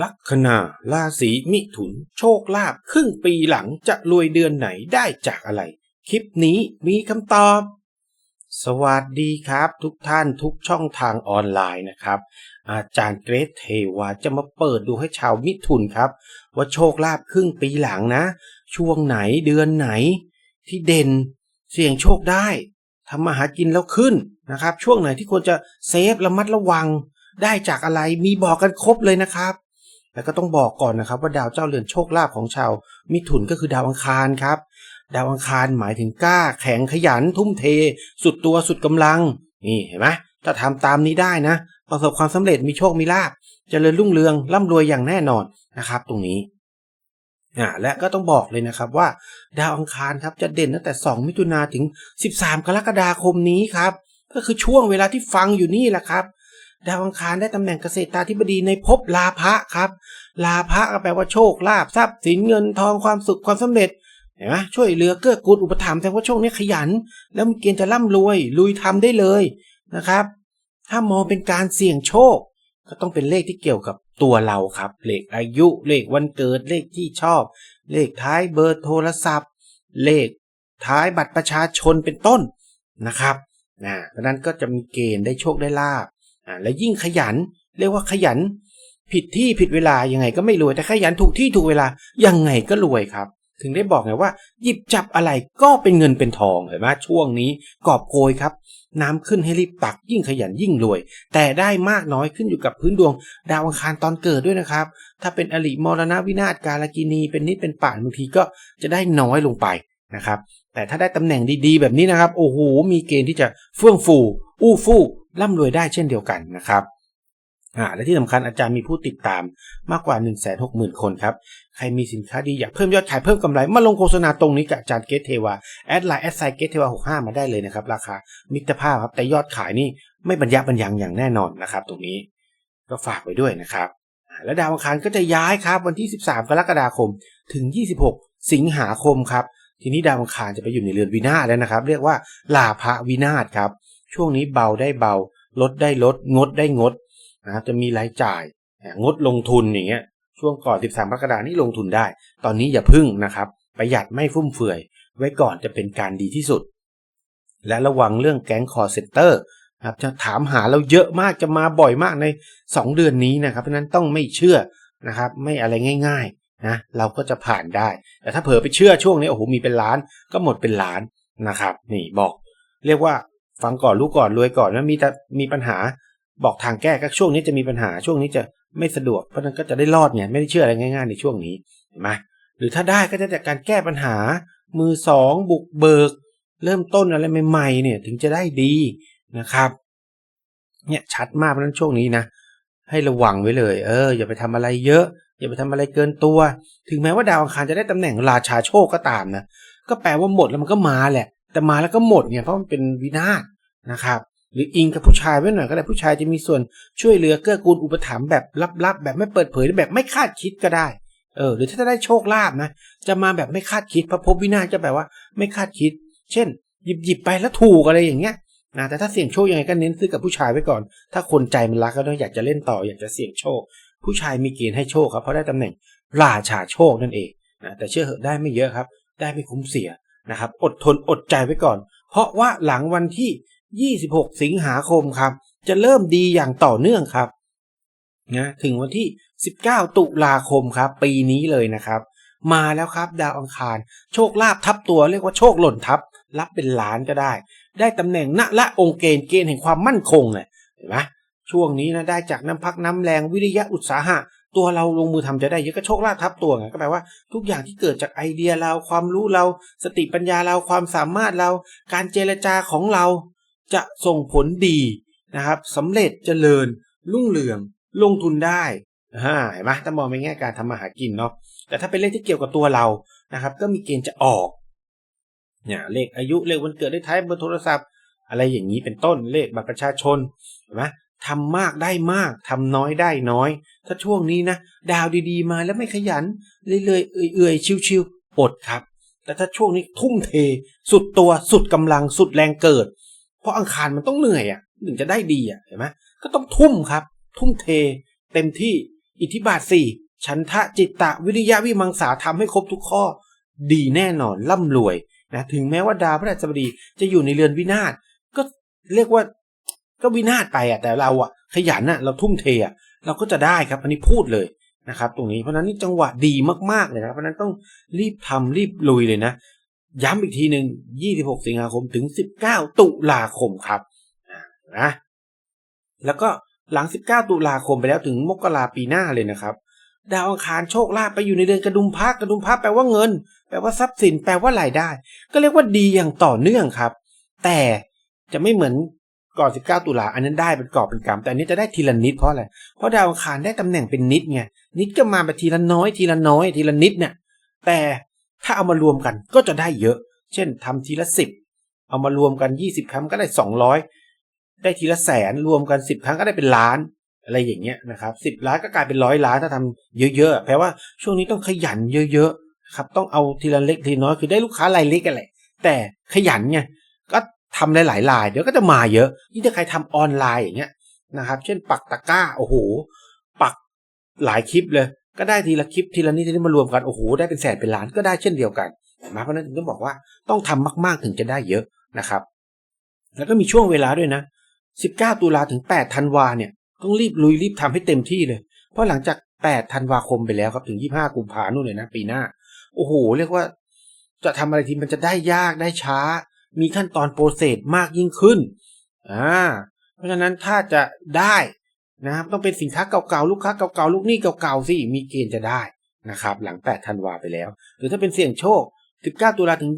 ลัคนาราศีมิถุน โชคลาภครึ่งปีหลังจะรวยเดือนไหนได้จากอะไร คลิปนี้มีคำตอบ สวัสดีครับ ทุกท่านทุกช่องทางออนไลน์นะครับ อาจารย์เกรทเทวาจะมาเปิดดูให้ชาวมิถุนครับ ว่าโชคลาภครึ่งปีหลังนะ ช่วงไหนเดือนไหน ที่เด่น เสี่ยงโชคได้ทำมาหากินแล้วขึ้นนะครับ ช่วงไหนที่ควรจะเซฟระมัดระวังได้จากอะไรมีบอกกันครบเลยนะครับ แล้วก็ต้องบอกก่อนนะครับ ว่าดาวเจ้าเรือนโชคลาภของชาว มิถุนก็คือดาวอังคารครับ ดาวอังคารหมายถึงกล้า แข็งขยัน ทุ่มเท สุดตัวสุดกำลัง นี่เห็นไหมถ้าทำตามนี้ได้นะ ประสบความสำเร็จมีโชคมีลาภเจริญรุ่งเรืองร่ำรวยอย่างแน่นอนนะครับ ตรงนี้อ่าและก็ต้องบอกเลยนะครับว่า ดาวอังคารครับจะเด่นตั้งแต่ 2 มิถุนาถึง 13 กรกฎาคมนี้ครับ ก็คือช่วงเวลาที่ฟังอยู่นี่แหละครับ ดาวอังคารได้ตำแหน่งเกษตราธิบดีในภพลาภะครับ ลาภะก็แปลว่าโชคลาภทรัพย์สินเงินทองความสุขความสำเร็จเห็นไหมช่วยเหลือเกื้อกูลอุปถัมภ์แสดงว่าช่วงนี้ขยัน แล้วมีเกณฑ์จะร่ำรวย ลุยทำได้เลยนะครับ ถ้ามองเป็นการเสี่ยงโชค ก็ต้องเป็นเลขที่เกี่ยวกับตัวเราครับ เลขอายุเลขวันเกิดเลขที่ชอบ เลขท้ายเบอร์โทรศัพท์ เลขท้ายบัตรประชาชนเป็นต้นนะครับนะเพราะนั้นก็จะมีเกณฑ์ได้โชคได้ลาบ อ่าและยิ่งขยัน เรียกว่าขยัน ผิดที่ผิดเวลายังไงก็ไม่รวยแต่ขยันถูกที่ถูกเวลายังไงก็รวยครับ ถึงได้บอกไงว่า หยิบจับอะไรก็เป็นเงินเป็นทองเห็นไหมช่วงนี้กอบโกยครับ น้ำขึ้นให้รีบตักยิ่งขยันยิ่งรวย แต่ได้มากน้อยขึ้นอยู่กับพื้นดวง ดาวอังคารตอนเกิดด้วยนะครับ ถ้าเป็นอลิมรณวินาศกาลกินี เป็นนิดเป็นป่านบางทีก็จะได้น้อยลงไปนะครับแต่ถ้าได้ตำแหน่งดีๆ แบบนี้นะครับ โอ้โห มีเกณฑ์ที่จะเฟื่องฟู อู้ฟู่ ร่ำรวยได้เช่นเดียวกันนะครับอ่าและที่สำคัญอาจารย์มีผู้ติดตามมากกว่า 1 6 0 0 0 0 คนครับ ใครมีสินค้าดีอยากเพิ่มยอดขายเพิ่มกำไร มาลงโฆษณาตรงนี้กับอาจารย์เกตเทวาแอดไลน์แอดไซเกตเทวา65มาได้เลยนะครับ ราคามิตรภาพครับ แต่ยอดขายนี่ไม่บรรยะบรรยังอย่างแน่นอนนะครับ ตรงนี้ก็ฝากไว้ด้วยนะครับอ่าและดาวอังคารก็จะย้ายครับ วันที่ 13 กรกฎาคมถึง 26 สิงหาคมครับ ทีนี้ดาวอังคารจะไปอยู่ในเรือนวินาศแล้วนะครับ เรียกว่าลาภวินาศครับ ช่วงนี้เบาได้เบา ลดได้ลด งดได้งดนะครับจะมีรายจ่าย งดลงทุนอย่างเงี้ยช่วงก่อน 13กรกฎานี่ลงทุนได้ ตอนนี้อย่าพึ่งนะครับ ประหยัดไม่ฟุ่มเฟือย ไว้ก่อนจะเป็นการดีที่สุด และระวังเรื่องแก๊งคอร์เซนเตอร์ครับจะถามหาเราเยอะมากจะมาบ่อยมากใน 2 เดือนนี้นะครับเพราะนั้นต้องไม่เชื่อนะครับ ไม่อะไรง่ายๆนะเราก็จะผ่านได้ แต่ถ้าเผลอไปเชื่อช่วงนี้โอ้โหมีเป็นล้านก็หมดเป็นล้านนะครับ นี่บอก เรียกว่า ฟังก่อนรู้ก่อนรวยก่อนแล้วมีแต่มีปัญหาบอกทางแก้ก็ช่วงนี้จะมีปัญหาช่วงนี้จะไม่สะดวกเพราะนั้นก็จะได้รอดเนี่ยไม่ได้เชื่ออะไรง่าย ๆ ในช่วงนี้เห็นไหมหรือถ้าได้ก็จะจากการแก้ปัญหา มือสองบุกเบิก เริ่มต้นอะไรใหม่ๆเนี่ยถึงจะได้ดีนะครับ เนี่ยชัดมากเพราะนั้นช่วงนี้นะให้ระวังไว้เลย เออ อย่าไปทำอะไรเยอะ อย่าไปทำอะไรเกินตัว ถึงแม้ว่าดาวอังคารจะได้ตำแหน่งราชาโชคก็ตามนะก็แปลว่าหมดแล้วมันก็มาแหละ แต่มาแล้วก็หมดเนี่ยเพราะมันเป็นวินาศนะครับ หรืออิงกับผู้ชายไว้หน่อยก็ได้ผู้ชายจะมีส่วนช่วยเหลือเกื้อกูลอุปถัมภ์แบบลับๆ แบบไม่เปิดเผยหรือแบบไม่คาดคิดก็ได้เออหรือถ้าจะได้โชคลาภนะ จะมาแบบไม่คาดคิดพระพบวินาศก็แปลว่าไม่คาดคิด เช่น หยิบหยิบไปแล้วถูกอะไรอย่างเงี้ยนะแต่ถ้าเสี่ยงโชคยังไงก็เน้นซื้อกับผู้ชายไว้ก่อน ถ้าคนใจมันรักก็ต้องอยากจะเล่นต่ออยากจะเสี่ยงโชค ผู้ชายมีเกณฑ์ให้โชคครับเพราะได้ตำแหน่งราชาโชคนั่นเองนะแต่เชื่อเหอะได้ไม่เยอะครับ ได้ไม่คุ้มเสีย นะครับ อดทนอดใจไว้ก่อน เพราะว่าหลังวันที่ 26 สิงหาคมครับ จะเริ่มดีอย่างต่อเนื่องครับนะถึงวันที่ 19 ตุลาคมครับ ปีนี้เลยนะครับ มาแล้วครับ ดาวอังคาร โชคลาภทับตัวเรียกว่าโชคหล่นทับ รับเป็นล้านก็ได้ ได้ตำแหน่งณละองค์เกณฑ์เกณฑ์แห่งความมั่นคงเลยเห็นไหมช่วงนี้นะได้จากน้ำพักน้ำแรงวิริยะอุตสาหะ ตัวเราลงมือทำจะได้เยอะก็โชคลาภทับตัวไงก็แปลว่าทุกอย่างที่เกิดจากไอเดียเราความรู้เรา สติปัญญาเราความสามารถเรา การเจรจาของเรา จะส่งผลดีนะครับสำเร็จเจริญ รุ่งเรือง ลงทุนได้อ่าเห็นไหมถ้ามองในแง่การทำมาหากินเนาะแต่ถ้าเป็นเลขที่เกี่ยวกับตัวเรานะครับ ก็มีเกณฑ์จะออกเนี่ยเลขอายุเลขวันเกิดได้ท้ายเบอร์โทรศัพท์ อะไรอย่างนี้เป็นต้นเลขบัตรประชาชนเห็นไหม ทำมากได้มากทำน้อยได้น้อย ถ้าช่วงนี้นะ ดาวดีๆ มาแล้วไม่ขยัน เรื่อยๆเอื่อยๆชิวๆอดครับ แต่ถ้าช่วงนี้ทุ่มเท สุดตัวสุดกำลังสุดแรงเกิด เพราะอังคารมันต้องเหนื่อยอะถึงจะได้ดีอะเห็นไหมก็ต้องทุ่มครับ ทุ่มเท เต็มที่อิทธิบาทสี่ฉันทะจิตตะวิริยะวิมังสาทำให้ครบทุกข้อ ดีแน่นอนร่ำรวยนะถึงแม้ว่าดาวพระราชบดีจะอยู่ในเรือนวินาศก็เรียกว่า ก็วินาศไปอะแต่เราอะขยันอะเราทุ่มเทอะเราก็จะได้ครับ อันนี้พูดเลยนะครับ ตรงนี้เพราะนั้นนี่จังหวะดีมากๆเลยนะครับเพราะนั้นต้องรีบทำรีบลุยเลยนะ ย้ำอีกทีหนึ่ง26 สิงหาคมถึง 19 ตุลาคมครับนะแล้วก็หลัง 19 ตุลาคมไปแล้วถึงมกราปีหน้าเลยนะครับดาวอังคารโชคลาภไปอยู่ในเดือนกระดุมพักกระดุมพักแปลว่าเงิน แปลว่าทรัพย์สิน แปลว่ารายได้ ก็เรียกว่าดีอย่างต่อเนื่องครับ แต่จะไม่เหมือน ก่อน 19 ตุลาอันนั้นได้เป็นกอบเป็นกำแต่อันนี้จะได้ทีละนิดเพราะอะไร เพราะดาวอังคารได้ตำแหน่งเป็นนิดไงนิดก็มาแบบทีละน้อยทีละน้อยทีละนิดเนี่ยแต่ถ้าเอามารวมกันก็จะได้เยอะ เช่นทำทีละสิบเอามารวมกัน 20 ครั้งก็ได้ 200 ได้ทีละแสนรวมกัน 10 ครั้งก็ได้เป็นล้านอะไรอย่างเงี้ยนะครับสิบล้านก็กลายเป็นร้อยล้านถ้าทำเยอะๆแปลว่าช่วงนี้ต้องขยันเยอะๆครับต้องเอาทีละเล็กทีละน้อยคือได้ลูกค้ารายเล็กกันแหละแต่ขยันไงก็ ทำหลายๆรายเดี๋ยวก็จะมาเยอะยิ่ถ้าใครทำออนไลน์อย่างเงี้ยนะครับ เช่นปักตะกร้าโอ้โหปักหลายคลิปเลย ก็ได้ทีละคลิปทีละนิดทีละนิดมารวมกันโอ้โหได้เป็นแสนเป็นล้านก็ได้เช่นเดียวกันนะเพราะนั้นถึงต้องบอกว่าต้องทำมาก ๆถึงจะได้เยอะนะครับ แล้วก็มีช่วงเวลาด้วยนะ 19 ตุลาถึง 8 ธันวาเนี่ยต้องรีบลุยรีบทำให้เต็มที่เลย เพราะหลังจาก 8 ธันวาคมไปแล้วครับถึง 25 กุมภาพันธ์นู่นเลยนะปีหน้า โอ้โห เรียกว่าจะทำอะไรทีมันจะได้ยากได้ช้า มีขั้นตอนโปรเซสมากยิ่งขึ้นอ่าเพราะฉะนั้นถ้าจะได้นะครับต้องเป็นสินค้าเก่าๆลูกค้าเก่าๆลูกหนี้เก่าๆสิมีเกณฑ์จะได้นะครับ หลัง 8 ธันวาไปแล้ว หรือถ้าเป็นเสี่ยงโชค 19 ตุลาถึง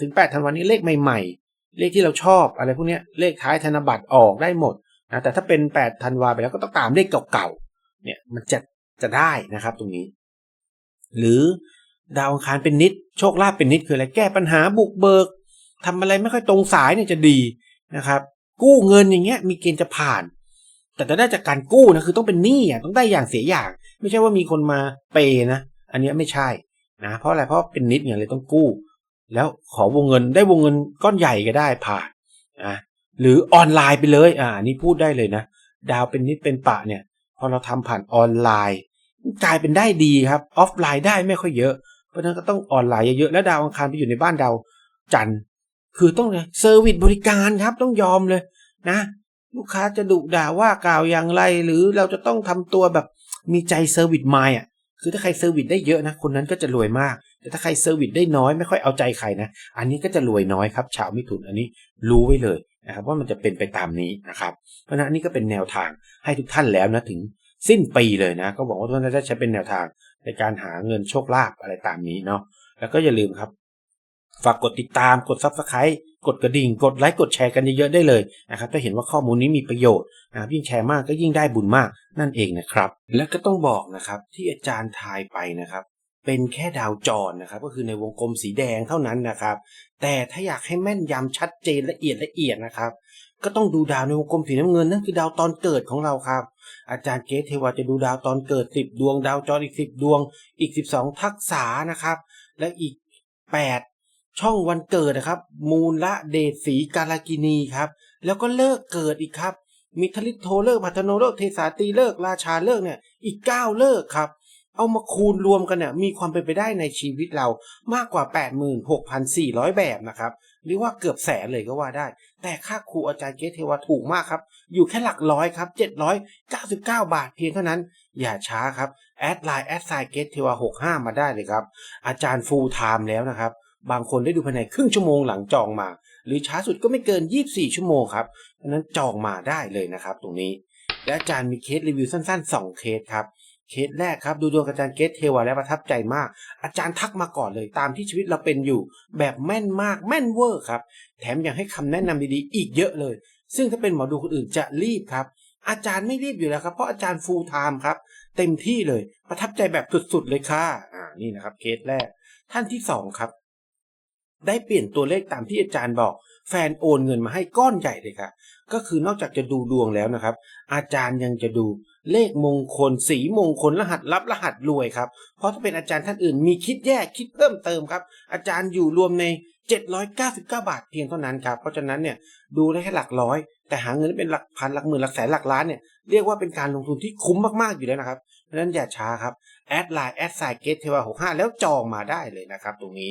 ถึง 8 ธันวานี้เลขใหม่ๆ เลขที่เราชอบอะไรพวกเนี้ยเลขท้ายธนบัตรออกได้หมดนะแต่ถ้าเป็น 8 ธันวาไปแล้วก็ต้องตามเลขเก่าๆเนี่ยมันจะจะได้นะครับตรงนี้ หรือดาวอังคารเป็นนิด โชคลาภเป็นนิดคืออะไรแก้ปัญหาบุกเบิก ทำอะไรไม่ค่อยตรงสายเนี่ยจะดีนะครับ กู้เงินอย่างเงี้ยมีเกณฑ์จะผ่าน แต่จะได้จากการกู้นะคือต้องเป็นหนี้อะต้องได้อย่างเสียอย่าง ไม่ใช่ว่ามีคนมาเปย์นะ อันเนี้ยไม่ใช่นะเพราะอะไรเพราะเป็นนิดเนี่ยเลยต้องกู้ แล้วขอวงเงินได้วงเงินก้อนใหญ่ก็ได้ผ่านอะหรือออนไลน์ไปเลยอ่านนี้พูดได้เลยนะ ดาวเป็นนิดเป็นปะเนี่ย พอเราทำผ่านออนไลน์กลายเป็นได้ดีครับ ออฟไลน์ได้ไม่ค่อยเยอะ เพราะฉะนั้นก็ต้องออนไลน์เยอะๆแล้วดาวอังคารไปอยู่ในบ้านดาวจันทร์ คือต้องเซอร์วิสบริการครับต้องยอมเลยนะ ลูกค้าจะดุด่าว่ากล่าวอย่างไร หรือเราจะต้องทำตัวแบบมีใจเซอร์วิสมายอะคือถ้าใครเซอร์วิสได้เยอะนะ คนนั้นก็จะรวยมาก แต่ถ้าใครเซอร์วิสได้น้อยไม่ค่อยเอาใจใครนะ อันนี้ก็จะรวยน้อยครับ ชาวมิถุนอันนี้รู้ไว้เลยนะครับว่ามันจะเป็นไปตามนี้นะครับ เพราะนั้นอันนี้ก็เป็นแนวทางให้ทุกท่านแล้วนะถึงสิ้นปีเลยนะ ก็บอกว่าทุกท่านจะใช้เป็นแนวทางในการหาเงินโชคลาภอะไรตามนี้เนาะแล้วก็อย่าลืมครับ ฝากกดติดตามกดซับสไครต์กดกระดิ่ง กดไลค์กดแชร์กันเยอะๆได้เลยนะครับถ้าเห็นว่าข้อมูลนี้มีประโยชน์นะครับยิ่งแชร์มากก็ยิ่งได้บุญมากนั่นเองนะครับ และก็ต้องบอกนะครับที่อาจารย์ทายไปนะครับ เป็นแค่ดาวจรนะครับ ก็คือในวงกลมสีแดงเท่านั้นนะครับ แต่ถ้าอยากให้แม่นยำชัดเจนละเอียดละเอียดนะครับ ก็ต้องดูดาวในวงกลมสีน้ำเงินนั่นคือดาวตอนเกิดของเราครับ อาจารย์เกตเทวาจะดูดาวตอนเกิด 10 ดวง ดาวจรอีก 10 ดวง อีก 12 ทักษะนะครับ และอีก 8 ช่องวันเกิดนะครับ มูลละเดชสีกาลกินีครับ แล้วก็เลิกเกิดอีกครับมีทลิโทเลิกพัฒโนเลิกเทสาตีเลิกราชาเลิกเนี่ยอีก 9 เลิกครับเอามาคูณรวมกันเนี่ยมีความเป็นไปได้ในชีวิตเรามากกว่า 86,400 แบบนะครับหรือว่าเกือบแสนเลยก็ว่าได้ แต่ค่าครูอาจารย์เกตเทวาถูกมากครับ อยู่แค่หลักร้อยครับ 799 บาทเพียงเท่านั้น อย่าช้าครับ แอดไลน์แอดไซเกตเทวา65มาได้เลยครับ อาจารย์ฟูลไทม์แล้วนะครับ บางคนได้ดูภายในครึ่งชั่วโมงหลังจองมา หรือช้าสุดก็ไม่เกิน 24 ชั่วโมงครับเพราะนั้นจองมาได้เลยนะครับ ตรงนี้ และอาจารย์มีเคสรีวิวสั้น ๆ 2 เคสครับเคสแรกครับดูดวงอาจารย์เกตเทวาแล้วประทับใจมาก อาจารย์ทักมาก่อนเลยตามที่ชีวิตเราเป็นอยู่ แบบแม่นมากแม่นเวอร์ครับ แถมยังให้คำแนะนำดีๆ อีกเยอะเลย ซึ่งถ้าเป็นหมอดูคนอื่นจะรีบครับ อาจารย์ไม่รีบอยู่แล้วครับ เพราะอาจารย์ฟูลไทม์ครับ เต็มที่เลยประทับใจแบบสุดๆเลยค่ะอ่านี่นะครับเคสแรก ท่านที่สองครับ ได้เปลี่ยนตัวเลขตามที่อาจารย์บอก แฟนโอนเงินมาให้ก้อนใหญ่เลยค่ะก็คือนอกจากจะดูดวงแล้วนะครับ อาจารย์ยังจะดูเลขมงคล สีมงคลรหัสลับรหัสรวยครับ เพราะถ้าเป็นอาจารย์ท่านอื่นมีคิดแยกคิดเพิ่มเติมครับ อาจารย์อยู่รวมใน 799 บาทเพียงเท่านั้นครับ เพราะฉะนั้นเนี่ยดูได้แค่หลักร้อย แต่หาเงินเป็นหลักพันหลักหมื่นหลักแสนหลักล้านเนี่ยเรียกว่าเป็นการลงทุนที่คุ้มมาก ๆ อยู่แล้วนะครับเพราะฉะนั้นอย่าช้าครับแอดไลน์แอดไซเกตเทวาหกห้าแล้วจองมาได้เลยนะครับ ตรงนี้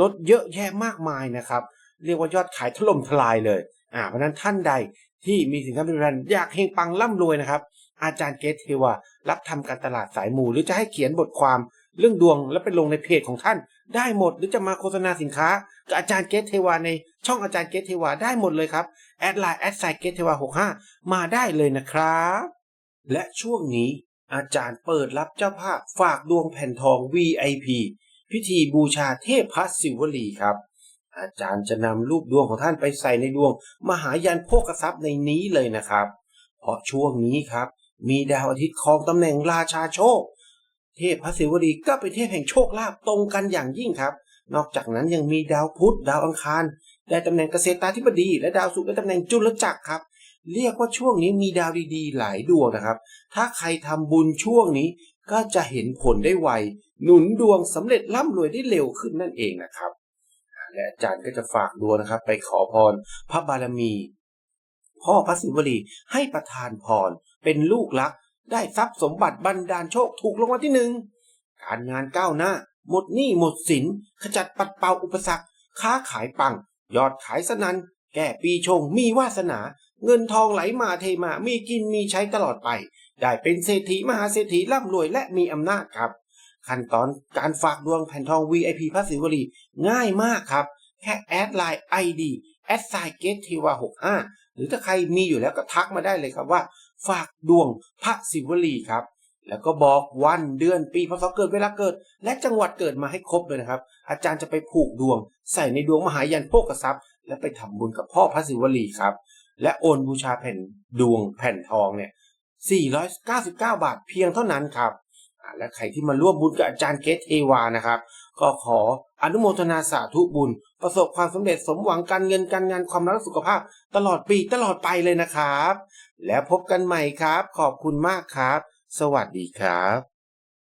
รถเยอะแยะมากมายนะครับ เรียกว่ายอดขายถล่มทลายเลยอ่าเพราะนั้นท่านใดที่มีสินค้าบริการอยากเฮงปังร่ำรวยนะครับ อาจารย์เกตเทวารับทำการตลาดสายหมู่หรือจะให้เขียนบทความเรื่องดวงแล้วไปลงในเพจของท่าน ได้หมดหรือจะมาโฆษณาสินค้ากับอาจารย์เกตเทวาในช่องอาจารย์เกตเทวาได้หมดเลยครับแอดไลน์แอดไซเกตเทวาหกห้ามาได้เลยนะครับและช่วงนี้อาจารย์เปิดรับเจ้าภาพฝากดวงแผ่นทอง VIP พิธีบูชาเทพพระศิวลีครับ อาจารย์จะนำรูปดวงของท่านไปใส่ในดวง มหายันโภคทรัพย์ในนี้เลยนะครับ เพราะช่วงนี้ครับ มีดาวอาทิตย์ครองตำแหน่งราชาโชค เทพพระศิวลีก็เป็นเทพแห่งโชคลาภตรงกันอย่างยิ่งครับ นอกจากนั้นยังมีดาวพุธดาวอังคารได้ตำแหน่งเกษตราธิบดี และดาวศุกร์ได้ตำแหน่งจุลจักรครับ เรียกว่าช่วงนี้มีดาวดีๆ หลายดวงนะครับ ถ้าใครทำบุญช่วงนี้ ก็จะเห็นผลได้ไว หนุนดวงสำเร็จร่ำรวยได้เร็วขึ้นนั่นเองนะครับ และอาจารย์ก็จะฝากดวงนะครับ ไปขอพรพระบารมี พ่อพระศิวลีให้ประทานพร เป็นลูกรัก ได้ทรัพย์สมบัติบันดาลโชคถูกรางวัลที่หนึ่งการงานก้าวหน้า หมดหนี้หมดสินขจัดปัดเป่าอุปสรรค ค้าขายปัง ยอดขายสนันแก่ปีชงมีวาสนา เงินทองไหลมาเทมา มีกินมีใช้ตลอดไป ได้เป็นเศรษฐีมหาเศรษฐีร่ำรวยและมีอำนาจครับ ขั้นตอนการฝากดวงแผ่นทอง VIP พระศิวลีง่ายมากครับ แค่แอดไลน์ ID แอดไซเกตทีวา65หรือถ้าใครมีอยู่แล้วก็ทักมาได้เลยครับว่า ฝากดวงพระศิวลีครับแล้วก็บอกวันเดือนปีพศเกิดเวลาเกิด และจังหวัดเกิดมาให้ครบเลยนะครับ อาจารย์จะไปผูกดวง ใส่ในดวงมหายันโภกทรัพย์ และไปทำบุญกับพ่อพระศิวลีครับ และโอนบูชาแผ่นดวงแผ่นทองเนี่ย499 บาทเพียงเท่านั้นครับ และใครที่มาร่วมบุญกับอาจารย์เกตเทวานะครับ ก็ขออนุโมทนาสาธุบุญ ประสบความสำเร็จสมหวังการเงินการงานความรักสุขภาพ ตลอดปีตลอดไปเลยนะครับ แล้วพบกันใหม่ครับ ขอบคุณมากครับ สวัสดีครับ